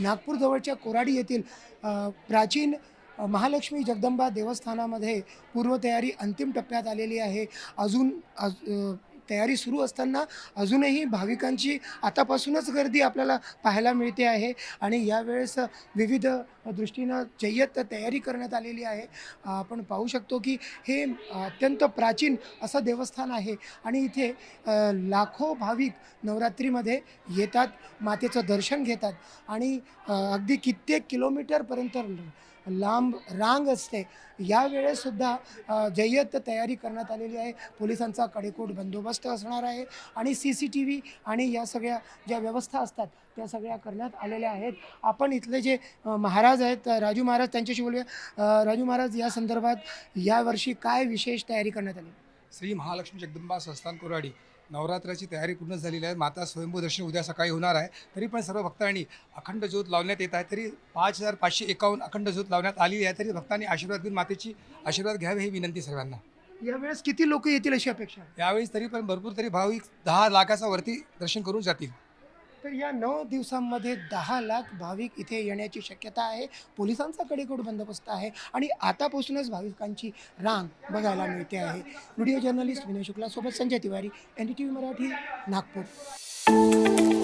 नागपूरजवळच्या कोराडी येथील प्राचीन महालक्ष्मी जगदंबा देवस्थानामध्ये पूर्वतयारी अंतिम टप्प्यात आलेली आहे. अजून अज तयारी सुरू असताना अजूनही भाविकांची आतापासूनच गर्दी आपल्याला पाहायला मिळते आहे. आणि यावेळेस विविध दृष्टीनं जय्यत तयारी करण्यात आलेली आहे. आपण पाहू शकतो की हे अत्यंत प्राचीन असं देवस्थान आहे. आणि इथे लाखो भाविक नवरात्रीमध्ये येतात मातेचं दर्शन घेतात. आणि अगदी कित्येक किलोमीटरपर्यंत लांब रांग असते. यावेळेसुद्धा जय्यत तयारी करण्यात आलेली आहे. पोलिसांचा कडेकोट बंदोबस्त असणार आहे आणि सी सी टी व्ही आणि या सगळ्या ज्या व्यवस्था असतात त्या सगळ्या करण्यात आलेल्या आहेत. आपण इथले जे महाराज आहेत राजू महाराज त्यांच्याशी बोलूया. राजू महाराज या संदर्भात यावर्षी काय विशेष तयारी करण्यात आली? श्री महालक्ष्मी जगदंबा संस्थान कोराडी. नवरात्राची तयारी पूर्ण झालेली आहे. माता स्वयंभू दर्शन उद्या सकाळी होणार आहे. तरी पण सर्व भक्तांनी अखंड ज्योत लावण्यात येत आहे. तरी पाच हजार पाचशे एकावन्न अखंड ज्योत लावण्यात आलेली आहे. तरी भक्तांनी आशीर्वाद घेऊन मातेची आशीर्वाद घ्यावे ही विनंती सर्वांना. यावेळेस किती लोक येतील अशी अपेक्षा यावेळेस तरी पण भरपूर तरी भाविक दहा लाखाचा वरती दर्शन करून जातील. तर या नऊ दिवसांमध्ये दहा लाख भाविक इथे येण्याची शक्यता आहे. पोलिसांचा कडेकोट बंदोबस्त आहे आणि आतापासूनच भाविकांची रांग बघायला मिळते आहे. व्हिडिओ जर्नलिस्ट विनय शुक्ला सोबत Sanjay Tiwari N D T V Marathi Nagpur.